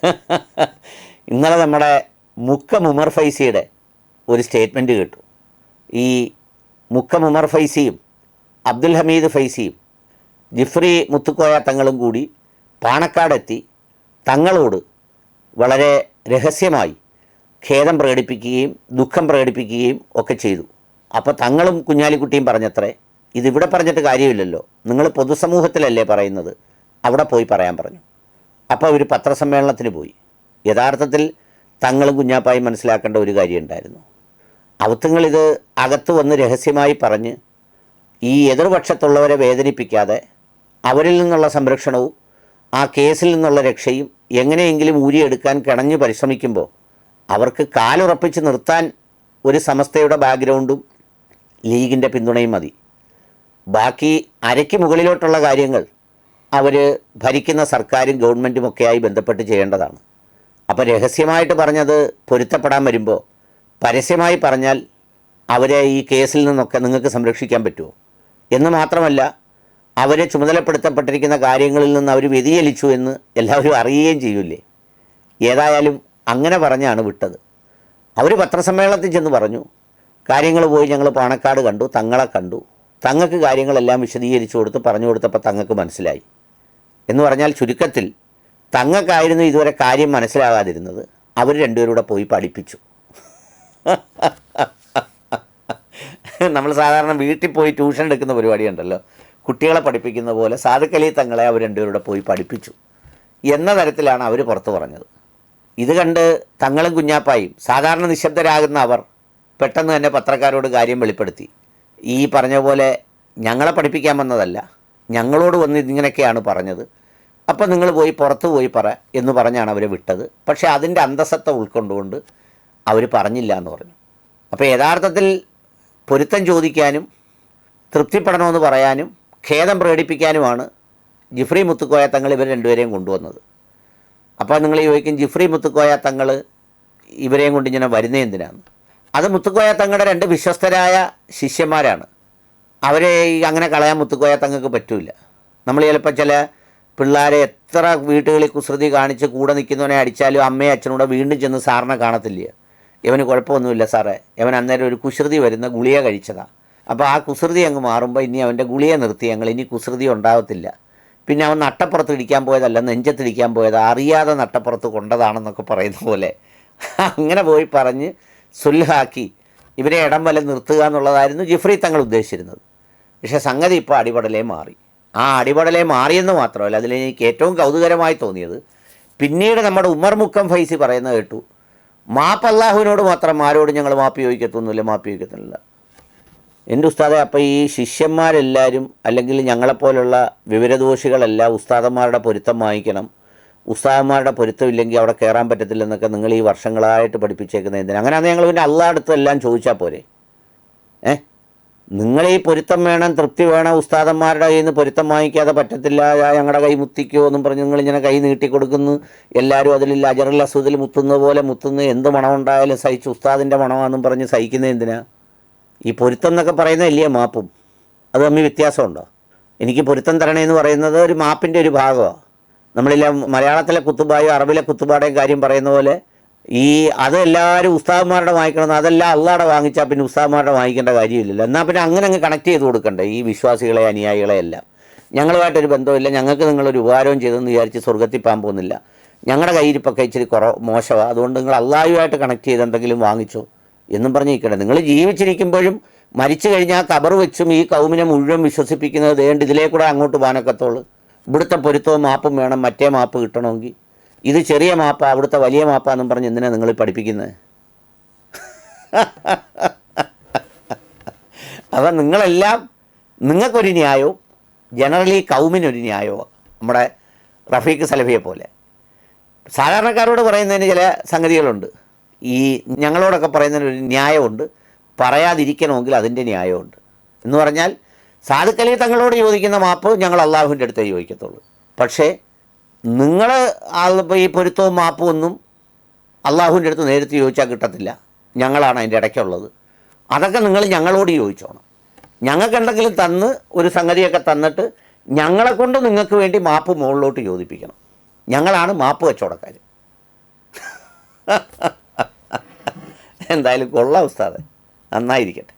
ഇന്നലെ നമ്മുടെ മുക്കം ഉമർ ഫൈസിയുടെ ഒരു സ്റ്റേറ്റ്മെന്റ് കേട്ടു. ഈ മുക്കം ഉമർ ഫൈസിയും അബ്ദുൽ ഹമീദ് ഫൈസിയും ജിഫ്രി മുത്തുക്കോയ തങ്ങളും കൂടി പാണക്കാടെത്തി തങ്ങളോട് വളരെ രഹസ്യമായി ഖേദം പ്രകടിപ്പിക്കുകയും ദുഃഖം പ്രകടിപ്പിക്കുകയും ഒക്കെ ചെയ്തു. അപ്പോൾ തങ്ങളും കുഞ്ഞാലിക്കുട്ടിയും പറഞ്ഞത്രേ ഇതിവിടെ പറഞ്ഞിട്ട് കാര്യമില്ലല്ലോ. നിങ്ങൾ പൊതുസമൂഹത്തിലല്ലേ പറയുന്നത്? അവിടെ പോയി പറയാൻ പറഞ്ഞു. അപ്പോൾ അവർ പത്രസമ്മേളനത്തിന് പോയി. യഥാർത്ഥത്തിൽ തങ്ങളും കുഞ്ഞാപ്പായി മനസ്സിലാക്കേണ്ട ഒരു കാര്യമുണ്ടായിരുന്നു. അവത്തുങ്ങളിത് അകത്ത് വന്ന് രഹസ്യമായി പറഞ്ഞ് ഈ എതിർപക്ഷത്തുള്ളവരെ വേദനിപ്പിക്കാതെ അവരിൽ നിന്നുള്ള സംരക്ഷണവും ആ കേസിൽ നിന്നുള്ള രക്ഷയും എങ്ങനെയെങ്കിലും ഊരിയെടുക്കാൻ കിണഞ്ഞു പരിശ്രമിക്കുമ്പോൾ അവർക്ക് കാലുറപ്പിച്ച് നിർത്താൻ ഒരു സമസ്തയുടെ ബാക്ക്ഗ്രൗണ്ടും ലീഗിന്റെ പിന്തുണയും മതി. ബാക്കി അരയ്ക്ക് മുകളിലോട്ടുള്ള കാര്യങ്ങൾ അവർ ഭരിക്കുന്ന സർക്കാരും ഗവൺമെന്റും ഒക്കെയായി ബന്ധപ്പെട്ട് ചെയ്യേണ്ടതാണ്. അപ്പോൾ രഹസ്യമായിട്ട് പറഞ്ഞത് പൊരുത്തപ്പെടാൻ വരുമ്പോൾ പരസ്യമായി പറഞ്ഞാൽ അവരെ ഈ കേസിൽ നിന്നൊക്കെ നിങ്ങൾക്ക് സംരക്ഷിക്കാൻ പറ്റുമോ? എന്ന് മാത്രമല്ല അവരെ ചുമതലപ്പെടുത്തപ്പെട്ടിരിക്കുന്ന കാര്യങ്ങളിൽ നിന്ന് അവർ വ്യതിചലിച്ചു എന്ന് എല്ലാവരും അറിയുകയും ചെയ്യൂലേ? ഏതായാലും അങ്ങനെ പറഞ്ഞാണ് വിട്ടത്. അവർ പത്രസമ്മേളനത്തിൽ ചെന്ന് പറഞ്ഞു കാര്യങ്ങൾ പോയി ഞങ്ങൾ പാണക്കാട് കണ്ടു തങ്ങളെ കണ്ടു. തങ്ങൾക്ക് കാര്യങ്ങളെല്ലാം വിശദീകരിച്ചു കൊടുത്ത് പറഞ്ഞു കൊടുത്തപ്പോൾ തങ്ങൾക്ക് മനസ്സിലായി. എന്ന് പറഞ്ഞാൽ ചുരുക്കത്തിൽ തങ്ങൾക്കായിരുന്നു ഇതുവരെ കാര്യം മനസ്സിലാകാതിരുന്നത്. അവർ രണ്ടുപേരൂടെ പോയി പഠിപ്പിച്ചു. നമ്മൾ സാധാരണ വീട്ടിൽ പോയി ട്യൂഷൻ എടുക്കുന്ന പരിപാടിയുണ്ടല്ലോ. കുട്ടികളെ പഠിപ്പിക്കുന്ന പോലെ സാധുക്കലി തങ്ങളെ അവർ രണ്ടുപേരൂടെ പോയി പഠിപ്പിച്ചു. എന്ന തരത്തിലാണ് അവർ പുറത്തു പറഞ്ഞത്. ഇത് കണ്ട് തങ്ങളും കുഞ്ഞാപ്പായും സാധാരണ നിശബ്ദരാകുന്ന അവർ പെട്ടെന്ന് തന്നെ പത്രക്കാരോട് കാര്യം വെളിപ്പെടുത്തി. ഈ പറഞ്ഞ പോലെ ഞങ്ങളെ പഠിപ്പിക്കാൻ വന്നതല്ല. ഞങ്ങളോട് വന്ന് ഇങ്ങനെയൊക്കെയാണ് പറഞ്ഞത്. അപ്പം നിങ്ങൾ പോയി പുറത്ത് പോയി പറ എന്ന് പറഞ്ഞാണ് അവരെ വിട്ടത്. പക്ഷേ അതിന്റെ അന്തസത്ത ഉൾക്കൊണ്ടുകൊണ്ട് അവർ പറഞ്ഞില്ല എന്ന് പറഞ്ഞു. അപ്പോൾ യഥാർത്ഥത്തിൽ പൊരുത്തം ചോദിക്കാനും തൃപ്തിപ്പെടണമെന്ന് പറയാനും ഖേദം പ്രകടിപ്പിക്കാനുമാണ് ജിഫ്രി മുത്തുക്കോയ തങ്ങൾ ഇവർ രണ്ടുപേരെയും കൊണ്ടുവന്നത്. അപ്പോൾ നിങ്ങൾ ചോദിക്കും ജിഫ്രി മുത്തുക്കോയ തങ്ങൾ ഇവരെയും കൊണ്ട് ഇങ്ങനെ വരുന്നത് എന്തിനാണ് അത് മുത്തുക്കോയ തങ്ങളുടെ രണ്ട് വിശ്വസ്തരായ ശിഷ്യന്മാരാണ്. അവരെ അങ്ങനെ കളയാൻ മുത്തുക്കോയ തങ്ങൾക്ക് പറ്റൂല. നമ്മൾ ചിലപ്പോൾ ചില പിള്ളേരെ എത്ര വീട്ടുകളിൽ കുസൃതി കാണിച്ച് കൂടെ നിൽക്കുന്നവനെ അടിച്ചാലും അമ്മയും അച്ഛനൂടെ വീണ്ടും ചെന്ന് സാറിനെ കാണത്തില്ല. ഇവന് കുഴപ്പമൊന്നുമില്ല സാറേ. ഇവൻ അന്നേരം ഒരു കുസൃതി വരുന്ന ഗുളിയ കഴിച്ചതാണ് അപ്പോൾ ആ കുസൃതി അങ്ങ് മാറുമ്പോൾ ഇനി അവന്റെ ഗുളിയെ നിർത്തി ഞങ്ങൾ ഇനി കുസൃതി ഉണ്ടാകത്തില്ല പിന്നെ അവൻ നട്ടപ്പുറത്ത് ഇടിക്കാൻ പോയതല്ല നെഞ്ചത്തിടിക്കാൻ പോയത്. അറിയാതെ നട്ടപ്പുറത്ത് കൊണ്ടതാണെന്നൊക്കെ പറയുന്ന പോലെ. അങ്ങനെ പോയി പറഞ്ഞ് സുൽഹാക്കി ഇവരെ ഇടം വല നിർത്തുക എന്നുള്ളതായിരുന്നു ജിഫ്രി തങ്ങൾ ഉദ്ദേശിച്ചിരുന്നത്. പക്ഷേ സംഗതി ഇപ്പോൾ അടിപടലേ മാറി. ആ അടിപടലേ മാറിയെന്ന് മാത്രമല്ല അതിൽ എനിക്ക് ഏറ്റവും കൗതുകരമായി തോന്നിയത് പിന്നീട് നമ്മുടെ ഉമർ മുക്കം ഫൈസി പറയുന്നത് കേട്ടു മാപ്പ് അള്ളാഹുവിനോട് മാത്രം ആരോടും ഞങ്ങൾ മാപ്പ് ചോദിക്കത്തൊന്നുമില്ല മാപ്പ് ചോദിക്കത്തില്ല എന്റെ ഉസ്താദെ അപ്പോൾ ഈ ശിഷ്യന്മാരെല്ലാവരും അല്ലെങ്കിൽ ഞങ്ങളെപ്പോലുള്ള വിവരദോഷികളെല്ലാം ഉസ്താദന്മാരുടെ പൊരുത്തം വാങ്ങിക്കണം. ഉസ്താദന്മാരുടെ പൊരുത്തം ഇല്ലെങ്കിൽ അവിടെ കയറാൻ പറ്റത്തില്ലെന്നൊക്കെ നിങ്ങൾ ഈ വർഷങ്ങളായിട്ട് പഠിപ്പിച്ചേക്കുന്ന എന്തിനാണ് അങ്ങനെയാണെങ്കിൽ ഞങ്ങൾ പിന്നെ അള്ളാടുത്തെല്ലാം ചോദിച്ചാൽ പോരെ? ഏ? നിങ്ങൾ ഈ പൊരുത്തം വേണം തൃപ്തി വേണം ഉസ്താദന്മാരുടെ കയ്യിൽ നിന്ന് പൊരുത്തം വാങ്ങിക്കാതെ പറ്റത്തില്ല ഞങ്ങളുടെ കൈ മുത്തിക്കോ എന്നും പറഞ്ഞ് നിങ്ങളിങ്ങനെ കൈ നീട്ടി കൊടുക്കുന്നു എല്ലാവരും അതിൽ ലജറിൽ അസുഖത്തിൽ മുത്തുന്നത് പോലെ മുത്തുന്നു എന്ത് മണമുണ്ടായാലും സഹിച്ച് ഉസ്താദിന്റെ മണമാണെന്നും പറഞ്ഞ് സഹിക്കുന്നത് എന്തിനാ? ഈ പൊരുത്തം എന്നൊക്കെ പറയുന്നതല്ലേ മാപ്പും? അത് തമ്മിൽ വ്യത്യാസമുണ്ടോ? എനിക്ക് പൊരുത്തം തരണേന്ന് പറയുന്നത് ഒരു മാപ്പിന്റെ ഒരു ഭാഗമാണ് നമ്മളിലെ മലയാളത്തിലെ കുത്തുബായും അറബിലെ കുത്തുപാടേയും കാര്യം പറയുന്ന പോലെ ഈ അത് എല്ലാവരും ഉസ്താദന്മാരുടെ വാങ്ങിക്കണം അതെല്ലാം അള്ളാടെ വാങ്ങിച്ചാൽ പിന്നെ ഉസ്താദന്മാരുടെ വാങ്ങിക്കേണ്ട കാര്യമില്ലല്ലോ. എന്നാൽ പിന്നെ അങ്ങനെ അങ്ങ് കണക്ട് ചെയ്ത് കൊടുക്കണ്ടേ ഈ വിശ്വാസികളെ അനുയായികളെ എല്ലാം. ഞങ്ങളുമായിട്ടൊരു ബന്ധമില്ല ഞങ്ങൾക്ക് നിങ്ങളൊരു ഉപകാരവും ചെയ്തെന്ന് വിചാരിച്ച് സ്വർഗത്തിൽ പോകാൻ പോകുന്നില്ല ഞങ്ങളുടെ കയ്യിരിപ്പൊക്കെ ഇച്ചിരി കുറവ് മോശമാണ് അതുകൊണ്ട് നിങ്ങൾ അള്ളാഹുമായിട്ട് കണക്ട് ചെയ്ത് എന്തെങ്കിലും വാങ്ങിച്ചോ എന്നും പറഞ്ഞ് നിൽക്കണ്ടേ. നിങ്ങൾ ജീവിച്ചിരിക്കുമ്പോഴും മരിച്ചു കഴിഞ്ഞാൽ കബർ വെച്ചും ഈ കൗമിനെ മുഴുവൻ വിശ്വസിപ്പിക്കുന്നത് വേണ്ട ഇതിലേ കൂടെ അങ്ങോട്ട് പോകാനൊക്കത്തുള്ളൂ ഇവിടുത്തെ പൊരുത്തവും മാപ്പും വേണം. മറ്റേ മാപ്പ് കിട്ടണമെങ്കിൽ. ഇത് ചെറിയ മാപ്പ അവിടുത്തെ വലിയ മാപ്പ എന്നും പറഞ്ഞ് എന്തിനാണ് നിങ്ങൾ പഠിപ്പിക്കുന്നത് അപ്പം നിങ്ങളെല്ലാം നിങ്ങൾക്കൊരു ന്യായവും ജനറലി കൗമിനൊരു ന്യായവും നമ്മുടെ റഫീഖ് സലഫിയെ പോലെ. സാധാരണക്കാരോട് പറയുന്നതിന് ചില സംഗതികളുണ്ട്. ഈ ഞങ്ങളോടൊക്കെ പറയുന്നതിന് ഒരു ന്യായമുണ്ട് പറയാതിരിക്കണമെങ്കിൽ അതിന്റെ ന്യായമുണ്ട് എന്ന് പറഞ്ഞാൽ സാധുക്കലി തങ്ങളോട് ചോദിക്കുന്ന മാപ്പ് ഞങ്ങൾ അള്ളാഹുവിന്റെ അടുത്തേ ചോദിക്കത്തുള്ളൂ. പക്ഷേ നിങ്ങൾ ഈ പൊരുത്തവും മാപ്പും ഒന്നും അള്ളാഹുവിന്റെ അടുത്ത് നേരിട്ട് ചോദിച്ചാൽ കിട്ടത്തില്ല. ഞങ്ങളാണ് അതിന്റെ ഇടയ്ക്കുള്ളത്. അതൊക്കെ നിങ്ങൾ ഞങ്ങളോട് ചോദിച്ചോണം. ഞങ്ങൾക്ക് എന്തെങ്കിലും തന്ന് ഒരു സംഗതിയൊക്കെ തന്നിട്ട് ഞങ്ങളെ കൊണ്ട് നിങ്ങൾക്ക് വേണ്ടി മാപ്പ് മുകളിലോട്ട് ചോദിപ്പിക്കണം. ഞങ്ങളാണ് മാപ്പ് കച്ചവടക്കാർ. എന്തായാലും കൊള്ളാം ഉസ്താദെ. നന്നായിരിക്കട്ടെ.